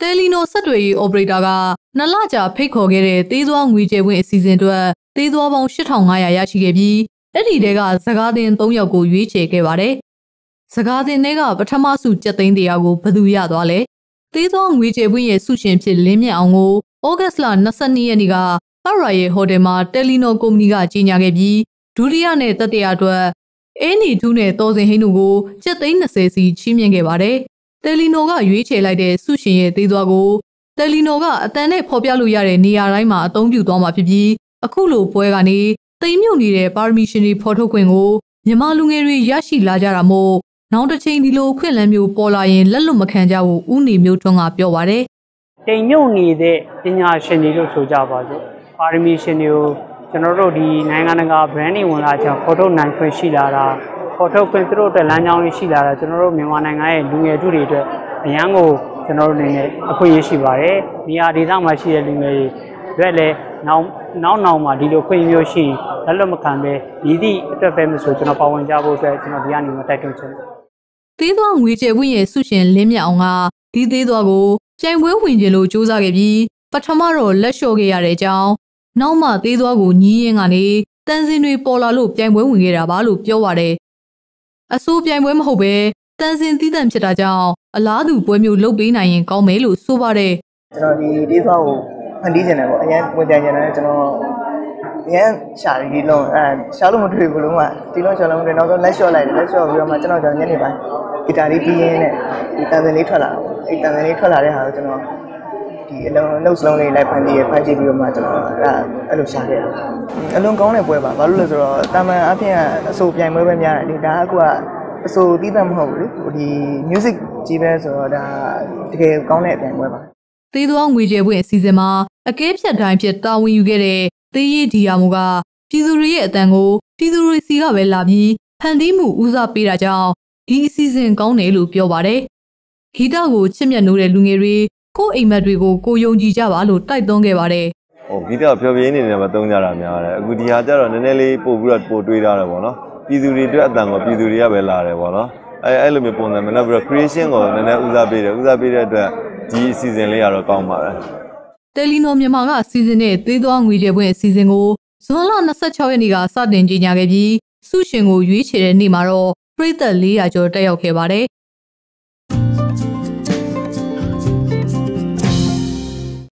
တယ်လီနိုဆက်တွေရေး operator ကနှစ်လကြာဖိတ်ခေါ်ခဲ့တဲ့သေးသွားငွေကျေဝင်အစီအစဉ်အတွက်သေးသွားပေါင်း8500ရရှိခဲ့ပြီးအဲ့ဒီတဲကစကားသင်3ယောက်ကိုရွေးချယ်ခဲ့ပါတယ်။စကားသင်တွေကပထမဆုကြက်သိန်းတရားကိုဘယ်သူရသွားလဲ။သေးသွားငွေကျေဝင်ရဲ့ဆုရှင်ဖြစ်လင်းမြတ်အောင်ကိုဩဂတ်စ်လ22ရက်နေ့ကပါရာရဲ့ဟိုတယ်မှာတယ်လီနိုကုမ္ပဏီကကြီးညာခဲ့ပြီးဒုတိယနဲ့တတိယအတွက်အင်းနီထူးနဲ့တော်စင်ဟိန်းတို့ကိုကျပ်သိန်း20စီချီးမြှင့်ခဲ့ပါတယ်။ တယ်လီနိုကရွေးချယ်လိုက်တဲ့ဆုရှင်ရဲ့သေးသွားကိုတယ်လီနိုကအတန်နဲ့ဖော်ပြလို့ရတဲ့နေရာတိုင်းမှာအသုံးပြုသွားမှာဖြစ်ပြီးအခုလိုပွဲကနေတိမ်မြုပ်နေတဲ့ပါရမီရှင်တွေဖော်ထုတ်ခွင့်ကိုမြန်မာလူငယ်တွေရရှိလာကြတာမို့နောက်တစ်ချိန်ဒီလိုခွင့်လန်းမျိုးပေါ်လာရင်လက်လွတ်မခံကြဘူးဦးနေမျိုးထွန်းကပြောပါတယ်။တိမ်မြုပ်နေတဲ့ပညာရှင်တွေလို့ဆိုကြပါစို့။ပါရမီရှင်တွေကိုကျွန်တော်တို့ဒီနိုင်ငံတကာ branding ဝင်လာကြောင်းဖော်ထုတ်နိုင်ခွင့်ရှိလာတာ ဖော်ထုတ်ခွင့်သူတို့အတွက်လမ်းကြောင်းလေးရှိလာတာကျွန်တော်တို့မြန်မာနိုင်ငံရဲ့လူငယ်ထုတွေအတွက်အရန်ကိုကျွန်တော်တို့အနေနဲ့အခွင့်အရေးရှိပါတယ်။နေရာဒေသမှာရှိတဲ့လူငယ်တွေအတွက်လည်းနောက်နောက်နောက်မှာဒီလိုခွင့်မျိုးရှိလက်လွတ်မခံပဲဒီသည့်အတွက်ပဲမဆိုကျွန်တော်ပါဝင်ကြဖို့အတွက်ကျွန်တော်ဒီကနေမှတိုက်တွန်းချင်တယ်။သေးသွားငွေကျယ်ဝင်းရဲ့ဆုရှင်လင်းမြအောင်ကဒီသေးသွားကိုပြိုင်ပွဲဝင်ကြလို့စူးစမ်းခဲ့ပြီးပထမတော့လက်လျှော့ခဲ့ရတဲ့အကြောင်းနောက်မှသေးသွားကိုညီးရင်ကနေတန်စင်တွေပေါ်လာလို့ပြိုင်ပွဲဝင်ခဲ့တာပါလို့ပြောပါတယ်။ အစိုးပြိုင်ပွဲမဟုတ်ပဲတန်စင်သီးသန့်ဖြစ်တာကြောင့်အလားတူပွဲမျိုးလုပ်ပေးနိုင်ရင်ကောင်းမယ်လို့ဆိုပါတယ်။ကျွန်တော်ဒီသေးသွားကိုဖန်တီးကျင်တယ်ပေါ့အရင်ဝင်ကြင်ကျင်တယ်ကျွန်တော်အရင်ရှာရီလုံးအဲရှာလို့မတွေ့ဘူးလုံးဝဒီလုံးရှာလို့မတွေ့နောက်ဆုံးလက်လျှော့လိုက်တယ်လက်လျှော့ပြီးတော့မှကျွန်တော်ကျွန်တော်ညနေပိုင်းဂီတာလေးပြီးရင်းနဲ့ဒီတန်စင်လေးထွက်လာတော့အဲ့တန်စင်လေးထွက်လာတဲ့ဟာကိုကျွန်တော် ဒီအလုံးနှုတ်စလုံးလေးလိုက်ဖန်တီးရဖန်တီးပြီးတော့မှကျွန်တော်အဲ့အဲ့လိုရှာခဲ့တာအလုံးကောင်းတဲ့ပွဲပါဘာလို့လဲဆိုတော့တာမန်အပြင်အဆိုပြိုင်ပွဲပဲများတယ်ဒီဒါကကအဆိုတီးသန့်မဟုတ်ဘူးလေဒီ music ကြီးပဲဆိုတော့ဒါတကယ်ကောင်းတဲ့အပြိုင်ပွဲပါသေးသွားငွေကျေပွင့်အစီအစဉ်မှာအကဲဖြတ်တိုင်းဖြစ်တာဝန်ယူခဲ့တဲ့သေးရည်ဒီယာမူကပြည်သူတွေရဲ့အတန်ကိုပြည်သူတွေစီကပဲလာပြီးဖန်တီးမှုဦးစားပေးတာကြောင့်ဒီအစီအစဉ်ကောင်းတယ်လို့ပြောပါတယ်။ဂီတကိုချစ်မြတ်နိုးတဲ့လူငယ်တွေ ကိုအိမ်မက်တွေကိုကိုယုံကြည်ကြပါလို့တိုက်တွန်းခဲ့ပါတယ်။ဟိုဂီတဖျော်ဖြေနေတယ်မှာသုံးကြတာများတယ်။အခုဒီဟာကျတော့နည်းနည်းလေးပို့ပြီးတော့ပို့တွေးထားတယ်ပေါ့နော်။ပြည်သူတွေအတွက်အတန်ကိုပြည်သူတွေကပဲလာတယ်ပေါ့နော်။အဲအဲ့လိုမျိုးပုံစံမျိုးနောက်ပြီးတော့ creation ကိုနည်းနည်းဦးစားပေးတယ်။ဦးစားပေးတဲ့အတွက်ဒီအစီအစဉ်လေးကတော့ကောင်းပါတယ်။တယ်လီနိုမြန်မာကအစီအစဉ်နဲ့သေးသွားငွေကြေးပွင့်အစီအစဉ်ကိုဇွန်လ26ရက်နေ့ကစတင်ကြေညာခဲ့ပြီးစုရှင်ကိုရွေးချယ်တဲ့နေ့မှာတော့ပြည်သက်400ကျော်တက်ရောက်ခဲ့ပါတယ်